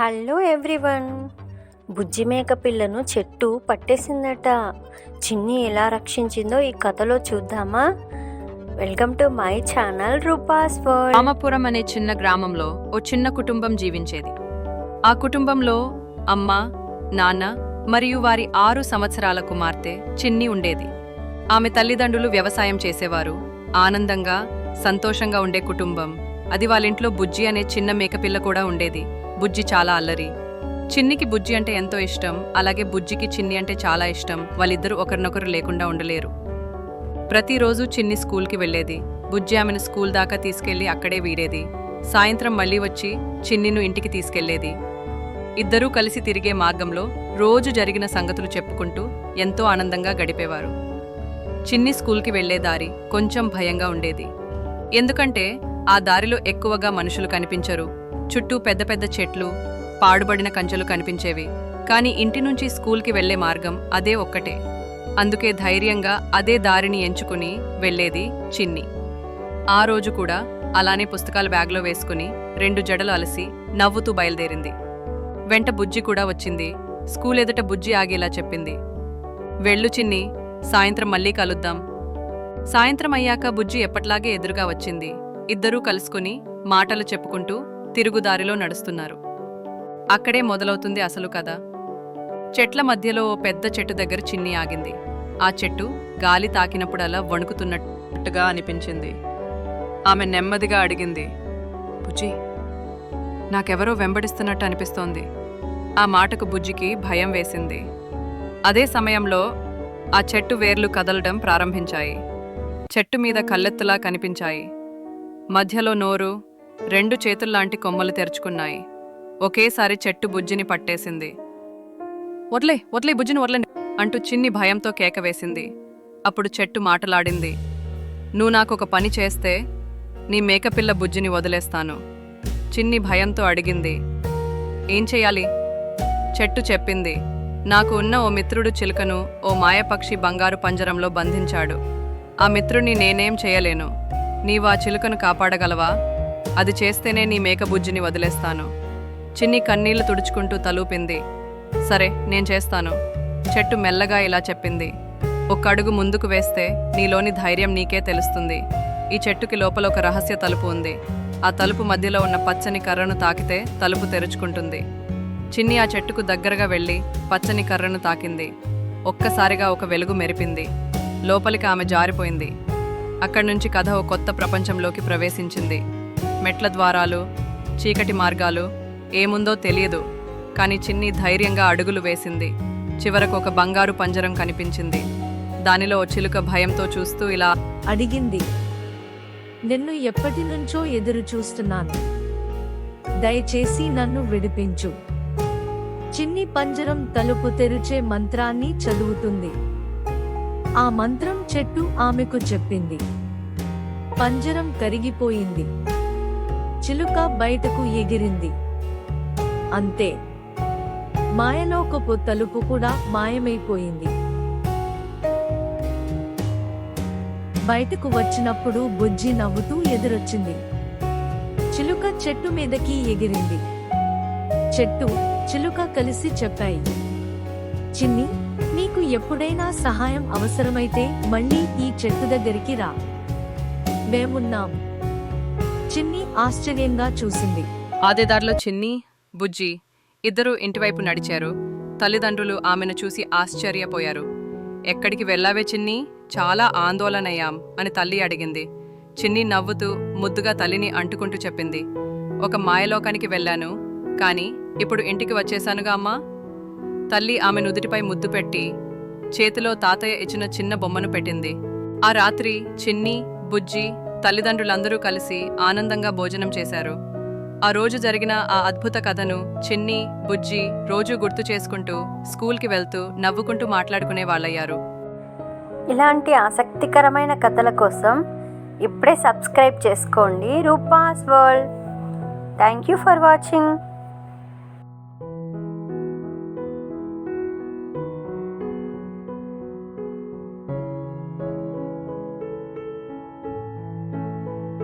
Hello everyone. బుజ్జి మేక పిల్లను చెట్టు పట్టేసిందట. చిన్ని ఎలా రక్షించిందో ఈ కథలో చూద్దామా? Welcome to my channel Roopa's world. Ramapuram అనే చిన్న గ్రామంలో ఓ చిన్న కుటుంబం జీవించేది. ఆ కుటుంబంలో అమ్మ నాన్న మరియు వారి ఆరు సంవత్సరాల కుమార్తె చిన్ని ఉండేది. ఆమె తల్లిదండ్రులు వ్యవసాయం చేసేవారు. ఆనందంగా సంతోషంగా ఉండే కుటుంబం. అది వాళ్ళింట్లో బుజ్జి అనే చిన్న మేకపిల్ల కూడా ఉండేది. బుజ్జి చాలా అల్లరి. చిన్నికి బుజ్జి అంటే ఎంతో ఇష్టం. అలాగే బుజ్జికి చిన్ని అంటే చాలా ఇష్టం. వాళ్ళిద్దరూ ఒకరినొకరు లేకుండా ఉండలేరు. ప్రతిరోజు చిన్ని స్కూల్కి వెళ్ళేది. బుజ్జి ఆమెను స్కూల్ దాకా తీసుకెళ్ళి అక్కడే వీడేది. సాయంత్రం మళ్ళీ వచ్చి చిన్నిను ఇంటికి తీసుకెళ్ళేది ఇద్దరూ కలిసి తిరిగే మార్గంలో రోజు జరిగిన సంగతులు చెప్పుకుంటూ ఎంతో ఆనందంగా గడిపేవారు. చిన్ని స్కూల్కి వెళ్ళే దారి కొంచెం భయంగా ఉండేది. ఎందుకంటే ఆ దారిలో ఎక్కువగా మనుషులు కనిపించరు. చుట్టూ పెద్ద పెద్ద చెట్లు పాడుబడిన కంచెలు కనిపించేవి. కానీ ఇంటి నుంచి స్కూల్కి వెళ్ళే మార్గం అదే ఒక్కటే. అందుకే ధైర్యంగా అదే దారిని ఎంచుకుని వెళ్ళేది చిన్ని. ఆ రోజు కూడా అలానే పుస్తకాలు బ్యాగ్లో వేసుకుని రెండు జడలు అలసి నవ్వుతూ బయలుదేరింది. వెంట బుజ్జి కూడా వచ్చింది. స్కూల్ ఎదుట బుజ్జి ఆగేలా చెప్పింది. వెళ్ళు చిన్ని సాయంత్రం మళ్ళీ కలుద్దాం. సాయంత్రం అయ్యాక బుజ్జి ఎప్పట్లాగే ఎదురుగా వచ్చింది. ఇద్దరూ కలుసుకుని మాటలు చెప్పుకుంటూ తిరుగుదారిలో నడుస్తున్నారు. అక్కడే మొదలవుతుంది అసలు కథ. చెట్ల మధ్యలో ఓ పెద్ద చెట్టు దగ్గర చిన్ని ఆగింది. ఆ చెట్టు గాలి తాకినప్పుడల్లా వణుకుతున్నట్టుగా అనిపించింది. ఆమె నెమ్మదిగా అడిగింది బుజ్జి నాకెవరో వెంబడిస్తున్నట్టు అనిపిస్తోంది. ఆ మాటకు బుజ్జికి భయం వేసింది. అదే సమయంలో ఆ చెట్టు వేర్లు కదలడం ప్రారంభించాయి. చెట్టు మీద కళ్ళెత్తులా కనిపించాయి. మధ్యలో నోరు రెండు చేతుల్లాంటి కొమ్మలు తెరుచుకున్నాయి. ఒకేసారి చెట్టు బుజ్జిని పట్టేసింది. వదిలే వదిలే బుజ్జిని వడ్లండి అంటూ చిన్ని భయంతో కేక వేసింది. అప్పుడు చెట్టు మాటలాడింది. నువ్వు నాకొక పని చేస్తే నీ మేకపిల్ల బుజ్జిని వదిలేస్తాను. చిన్ని భయంతో అడిగింది. ఏం చెయ్యాలి చెట్టు చెప్పింది. నాకు ఉన్న ఓ మిత్రుడు చిలుకను ఓ మాయపక్షి బంగారు పంజరంలో బంధించాడు. ఆ మిత్రుణ్ణి నేనేం చేయలేను. నీవు ఆ చిలుకను కాపాడగలవా? అది చేస్తేనే నీ మేక బుజ్జిని వదిలేస్తాను. చిన్ని కన్నీళ్ళు తుడుచుకుంటూ తలూపింది. సరే నేను చేస్తాను. చెట్టు మెల్లగా ఇలా చెప్పింది. ఒక అడుగు ముందుకు వేస్తే నీలోని ధైర్యం నీకే తెలుస్తుంది. ఈ చెట్టుకి లోపల ఒక రహస్య తలుపు ఉంది. ఆ తలుపు మధ్యలో ఉన్న పచ్చని కర్రను తాకితే తలుపు తెరుచుకుంటుంది. చిన్ని ఆ చెట్టుకు దగ్గరగా వెళ్ళి పచ్చని కర్రను తాకింది. ఒక్కసారిగా ఒక వెలుగు మెరిపింది. లోపలికి ఆమె జారిపోయింది. అక్కడి నుంచి కథ ఓ కొత్త ప్రపంచంలోకి ప్రవేశించింది. మెట్ల ద్వారాలు చీకటి మార్గాలు ఏముందో తెలియదు. కానీ చిన్ని ధైర్యంగా అడుగులు వేసింది. చివరకు ఒక బంగారు పంజరం కనిపించింది. దానిలో చిలుక భయంతో చూస్తూ ఇలా అడిగింది. నిన్ను ఎప్పటి నుంచో ఎదురు చూస్తున్నాను. దయచేసి నన్ను విడిపించు. చిన్ని పంజరం తలుపు తెరిచే మంత్రాన్ని చదువుతుంది. ఆ మంత్రం చెట్టు ఆమెకు చెప్పింది. పంజరం కరిగిపోయింది. చిలుక బయటకు ఎగిరింది. అంతే. మాయలోకపు తలుపు కూడా మాయమైపోయింది. బయటకు వచ్చినప్పుడు బుజ్జి నవ్వుతూ ఎదురొచ్చింది. చిలుక చెట్టు మీదకి ఎగిరింది. చెట్టు చిలుక కలిసి చెప్పాయి. చిన్ని నీకు ఎప్పుడైనా సహాయం అవసరమైతే మళ్ళీ ఈ చెట్టు దగ్గరికి రా. మేమున్నాం. చిన్ని ఆశ్చర్యంగా చూసింది. ఆదేదారిలో చిన్ని బుజ్జి ఇద్దరూ ఇంటివైపు నడిచారు. తల్లిదండ్రులు ఆమెను చూసి ఆశ్చర్యపోయారు. ఎక్కడికి వెళ్ళావే చిన్ని? చాలా ఆందోళనయ్యాం అని తల్లి అడిగింది. చిన్ని నవ్వుతూ ముద్దుగా తల్లిని అంటుకుంటూ చెప్పింది. ఒక మాయలోకానికి వెళ్ళాను. కానీ ఇప్పుడు ఇంటికి వచ్చేశానుగా అమ్మా? తల్లి ఆమె నుదుటిపై ముద్దు పెట్టి చేతిలో తాతయ్య ఇచ్చిన చిన్న బొమ్మను పెట్టింది. ఆ రాత్రి చిన్ని బుజ్జి తల్లిదండ్రులందరూ కలిసి ఆనందంగా భోజనం చేశారు. ఆ రోజు జరిగిన ఆ అద్భుత కథను చిన్ని బుజ్జి రోజు గుర్తు చేసుకుంటూ స్కూల్కి వెళ్తూ నవ్వుకుంటూ మాట్లాడుకునే వాళ్ళయ్యారు. ఇలాంటి ఆసక్తికరమైన కథల కోసం ఇప్పుడే సబ్స్క్రైబ్ చేసుకోండి Roopa's world. Thank you for watching.